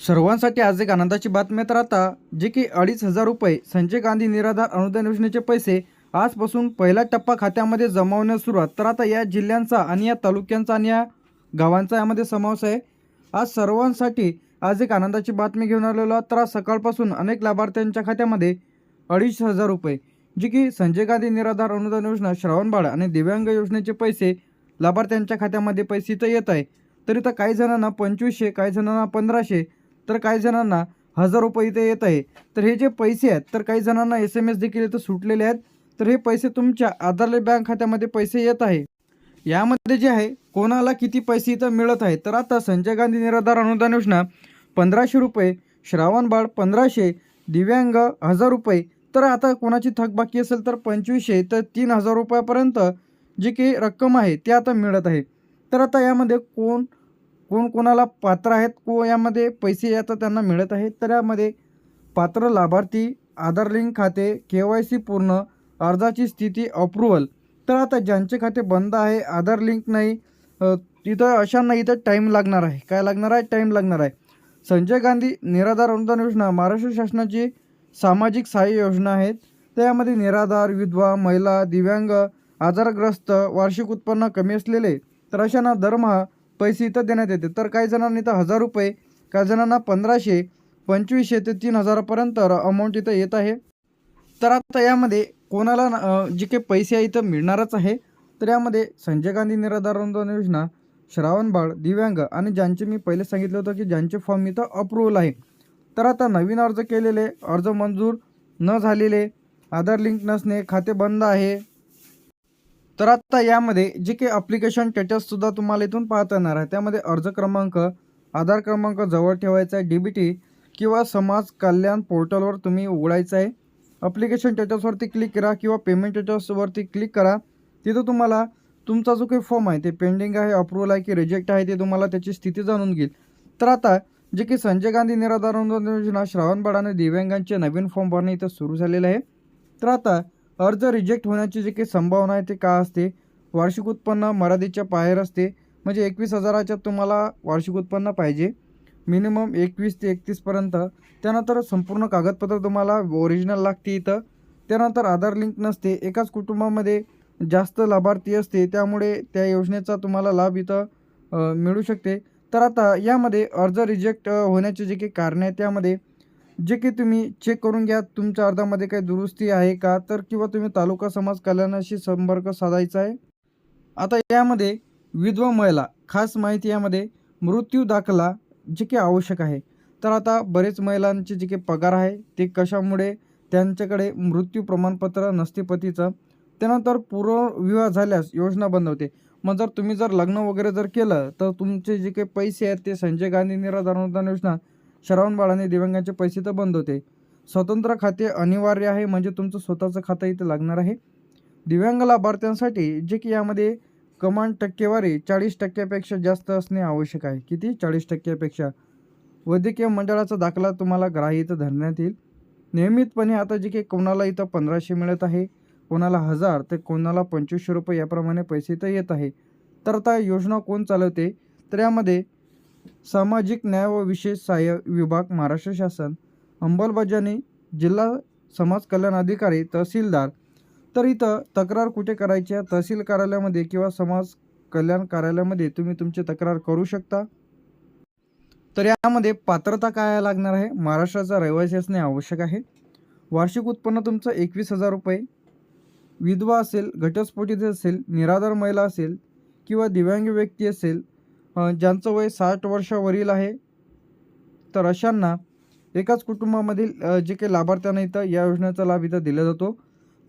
सर्वांसाठी आज एक आनंदाची बातमी तर आता जे की अडीच हजार रुपये संजय गांधी निराधार अनुदान योजनेचे पैसे आजपासून पहिला टप्पा खात्यामध्ये जमावण्यास सुरुवात. तर आता या जिल्ह्यांचा आणि या तालुक्यांचा आणि या गावांचा यामध्ये समावेश आहे. आज सर्वांसाठी आज एक आनंदाची बातमी घेऊन आलेलो आहोत. तर आज सकाळपासून अनेक लाभार्थ्यांच्या खात्यामध्ये अडीच हजार रुपये जे की संजय गांधी निराधार अनुदान योजना श्रावणबाळ आणि दिव्यांग योजनेचे पैसे लाभार्थ्यांच्या खात्यामध्ये पैसे इथं येत आहे. तर इथं काही जणांना पंचवीसशे काही जणांना पंधराशे तर काही जणांना हजार रुपये इथे येत आहे. तर हे जे पैसे आहेत तर काही जणांना एस एम एस देखील इथं सुटलेले आहेत. तर हे पैसे तुमच्या आधारले बँक खात्यामध्ये पैसे येत आहे. यामध्ये जे आहे कोणाला किती पैसे इथं मिळत आहे? तर आता संजय गांधी निराधार अनुदान योजना पंधराशे रुपये. श्रावण बाळ पंधराशे. दिव्यांग हजार रुपये. तर आता कोणाची थकबाकी असेल तर पंचवीसशे. तर तीन हजार रुपयापर्यंत जी काही रक्कम आहे ती आता मिळत आहे. तर आता यामध्ये कोण कोण कोणाला पात्र आहेत को यामध्ये पैसे आता त्यांना मिळत आहेत तर यामध्ये पात्र लाभार्थी आधार लिंक खाते के वाय सी पूर्ण अर्जाची स्थिती अप्रुव्हल तर आता ज्यांचे खाते बंद आहे आधार लिंक नाही तिथं अशांना इथं टाईम लागणार आहे. काय लागणार आहे? टाईम लागणार आहे. संजय गांधी निराधार अनुदान योजना महाराष्ट्र शासनाची सामाजिक सहाय्य योजना आहेत. त्यामध्ये निराधार विधवा महिला दिव्यांग आजारग्रस्त वार्षिक उत्पन्न कमी असलेले तर अशांना दरमहा पैसे इथं देण्यात येते. तर काही जणांना इथं हजार रुपये काही जणांना पंधराशे पंचवीसशे ते तीन हजारापर्यंत अमाऊंट इथं येत आहे. तर आता यामध्ये कोणाला जे काही पैसे आहे इथं मिळणारच आहे. तर यामध्ये संजय गांधी निराधार अनुदान योजना श्रावणबाळ दिव्यांग आणि ज्यांचे मी पहिले सांगितलं होतं की ज्यांचे फॉर्म इथं अप्रूव्हल आहे. तर आता नवीन अर्ज केलेले अर्ज मंजूर न झालेले आधार लिंक नसणे खाते बंद आहे तर आता यामध्ये जे काही अप्लिकेशन स्टेटससुद्धा तुम्हाला इथून पाहता येणार आहे. त्यामध्ये अर्ज क्रमांक आधार क्रमांक जवळ ठेवायचा आहे डी बी टी किंवा समाज कल्याण पोर्टलवर तुम्ही उघडायचं आहे. अप्लिकेशन स्टेटसवरती क्लिक करा किंवा पेमेंट स्टेटसवरती क्लिक करा. तिथं तुम्हाला तुमचा जो काही फॉर्म आहे ते पेंडिंग आहे अप्रुव्हल आहे की रिजेक्ट आहे ते तुम्हाला त्याची स्थिती जाणून घेईल. तर आता जे की संजय गांधी निराधार अनुदान योजना श्रावणबाळ आणि दिव्यांगांचे नवीन फॉर्म भरणे इथं सुरू झालेलं आहे. तर आता अर्ज रिजेक्ट होण्याची जी काही संभावना आहे ते का असते? वार्षिक उत्पन्न मर्यादेच्या बाहेर असते. म्हणजे एकवीस हजाराच्या तुम्हाला वार्षिक उत्पन्न पाहिजे. मिनिमम एकवीस ते एकतीसपर्यंत त्यानंतर संपूर्ण कागदपत्र तुम्हाला ओरिजिनल लागते इथं. त्यानंतर आधार लिंक नसते. एकाच कुटुंबामध्ये जास्त लाभार्थी असते. त्यामुळे त्या योजनेचा तुम्हाला लाभ इथं मिळू शकते. तर आता यामध्ये अर्ज रिजेक्ट होण्याचे जे काही कारणं आहे त्यामध्ये जे की तुम्ही चेक करून घ्या तुमच्या अर्जामध्ये काही दुरुस्ती आहे का? तर किंवा तुम्ही तालुका समाज कल्याणाशी संपर्क साधायचा आहे? आता यामध्ये विधवा महिला खास माहिती यामध्ये मृत्यू दाखला जे की आवश्यक आहे. तर आता बरेच महिलांचे जे काही पगार आहे ते कशामुळे? त्यांच्याकडे मृत्यू प्रमाणपत्र नसते पतीचं. त्यानंतर पूर्वविवाह झाल्यास योजना बंद होते. मग जर तुम्ही जर लग्न वगैरे जर केलं तर तुमचे जे काही पैसे आहेत ते संजय गांधी निराधार अनुदान योजना श्रावण बाळाने दिव्यांगांचे पैसे तर बंद होते. स्वतंत्र खाते अनिवार्य आहे म्हणजे तुमचं स्वतःचं खातं इथं लागणार आहे. दिव्यांग लाभार्थ्यांसाठी जे की यामध्ये कमांड टक्केवारी चाळीस टक्क्यापेक्षा जास्त असणे आवश्यक आहे. किती? चाळीस टक्क्यापेक्षा. वैद्यकीय मंडळाचा दाखला तुम्हाला ग्राह्य इथं धरण्यात येईल. नियमितपणे आता जे की कोणाला इथं पंधराशे मिळत आहे कोणाला हजार तर कोणाला पंचवीसशे रुपये याप्रमाणे पैसे इथं येत आहे. तर आता योजना कोण चालवते? तर यामध्ये सामाजिक न्याय व विशेष सहाय्य विभाग महाराष्ट्र शासन अंमलबजावणी जिल्हा समाज कल्याण अधिकारी तहसीलदार. तर इथं तक्रार कुठे करायची आहे? तहसील कार्यालयामध्ये किंवा समाज कल्याण कार्यालयामध्ये तुम्ही तुमची तक्रार करू शकता. तर यामध्ये पात्रता काय लागणार आहे? महाराष्ट्राचा रहिवासी असणे आवश्यक आहे. वार्षिक उत्पन्न तुमचं एकवीस हजार रुपये. विधवा असेल घटस्फोटीचे असेल निराधार महिला असेल किंवा दिव्यांग व्यक्ती असेल ज्यांचं वय साठ वर्षावरील आहे तर अशांना एकाच कुटुंबामधील जे काही लाभार्थ्यांना इथं या योजनेचा लाभ इथं दिला जातो.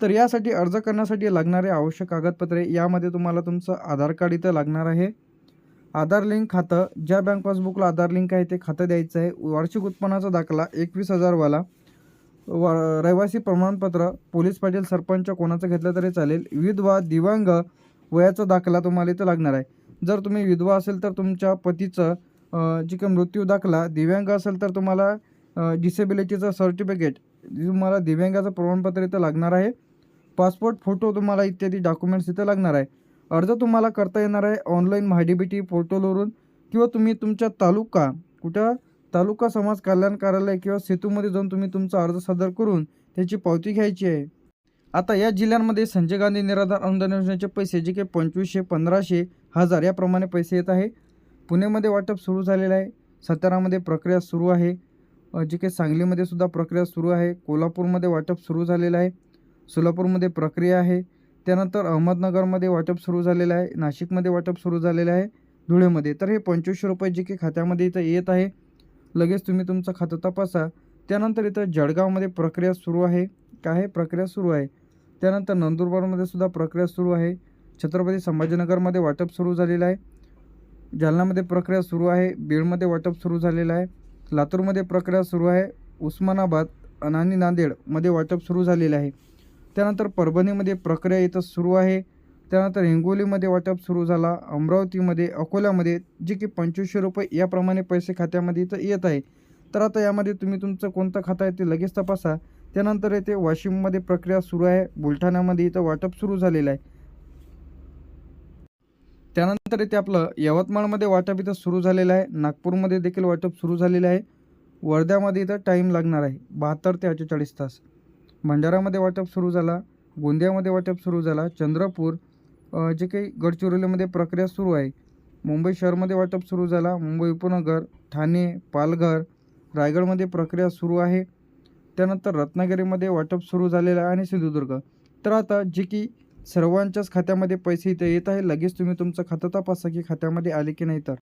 तर यासाठी अर्ज करण्यासाठी लागणारे आवश्यक कागदपत्रे यामध्ये तुम्हाला तुमचं आधार कार्ड इथं लागणार आहे. आधार लिंक खातं ज्या बँक पासबुकला आधार लिंक आहे ते खातं द्यायचं आहे. वार्षिक उत्पन्नाचा दाखला एकवीस हजारवाला. वा रहिवासी प्रमाणपत्र पोलीस पाटील सरपंच कोणाचं घेतलं तरी चालेल. विधवा दिव्यांग वयाचा दाखला तुम्हाला इथं लागणार आहे. जर तुम्ही विधवा असेल तर तुमच्या पतीचं जे काही मृत्यू दाखला दिव्यांग असेल तर तुम्हाला डिसेबिलिटीचं सर्टिफिकेट तुम्हाला दिव्यांगाचं प्रमाणपत्र इथं लागणार आहे. पासपोर्ट फोटो तुम्हाला इत्यादी डॉक्युमेंट्स इथं लागणार आहे. अर्ज तुम्हाला करता येणार आहे ऑनलाईन महाडीबीटी पोर्टलवरून किंवा तुम्ही तुमच्या तालुका कुठं? तालुका समाज कल्याण कार्यालय किंवा सेतूमध्ये जाऊन तुम्ही तुमचा अर्ज सादर करून त्याची पावती घ्यायची आहे. आता या जिल्ह्यांमध्ये संजय गांधी निराधार अनुदान योजनेचे पैसे जे काही पंचवीसशे पंधराशे हजार याप्रमाणे पैसे येत आहे. पुणेमध्ये वाटप सुरू झालेलं आहे. सातारामध्ये प्रक्रिया सुरू आहे. जे काही सांगलीमध्ये सुद्धा प्रक्रिया सुरू आहे. कोल्हापूरमध्ये वाटप सुरू झालेलं आहे. सोलापूरमध्ये प्रक्रिया आहे. त्यानंतर अहमदनगरमध्ये वाटप सुरू झालेलं आहे. नाशिकमध्ये वाटप सुरू झालेलं आहे. धुळेमध्ये. तर हे पंचवीसशे रुपये जे काही खात्यामध्ये इथं येत आहे. लगेच तुम्ही तुमचं खातं तपासा. त्यानंतर इथं जळगावमध्ये प्रक्रिया सुरू आहे. काय प्रक्रिया सुरू आहे. त्यानंतर नंदुरबारमध्ये सुद्धा प्रक्रिया सुरू आहे. छत्रपती संभाजीनगरमध्ये वाटप सुरू झालेलं आहे. जालनामध्ये प्रक्रिया सुरू आहे. बीडमध्ये वाटप सुरू झालेलं आहे. लातूरमध्ये प्रक्रिया सुरू आहे. उस्मानाबाद आणि नांदेडमध्ये वाटप सुरू झालेलं आहे. त्यानंतर परभणीमध्ये प्रक्रिया इथं सुरू आहे. त्यानंतर हिंगोलीमध्ये वाटप सुरू झाला. अमरावतीमध्ये अकोल्यामध्ये जे की पंचवीसशे रुपये याप्रमाणे पैसे खात्यामध्ये इथं येत आहे. तर आता यामध्ये तुम्ही तुमचं कोणतं खातं आहे ते लगेच तपासा. त्यानंतर येथे वाशिममध्ये प्रक्रिया सुरू आहे. बुलढाण्यामध्ये इथं वाटप सुरू झालेलं आहे. त्यानंतर येथे आपलं यवतमाळमध्ये वाटप इथं सुरू झालेलं आहे. नागपूरमध्ये देखील वाटप सुरू झालेलं आहे. वर्ध्यामध्ये इथं टाईम लागणार आहे. बहात्तर ते अठ्ठेचाळीस तास. भंडारामध्ये वाटप सुरू झाला. गोंदियामध्ये वाटप सुरू झाला. चंद्रपूर जे काही गडचिरोलीमध्ये प्रक्रिया सुरू आहे. मुंबई शहरमध्ये वाटप सुरू झाला. मुंबई उपनगर ठाणे पालघर रायगडमध्ये प्रक्रिया सुरू आहे. त्यानंतर रत्नागिरीमध्ये वाटप सुरू झालेलं आहे आणि सिंधुदुर्ग. तर आता जे की सर्वांच्याच खात्यामध्ये पैसे इथे येत आहे. लगेच तुम्ही तुमचं खातं तपासा की खात्यामध्ये आले की नाही तर.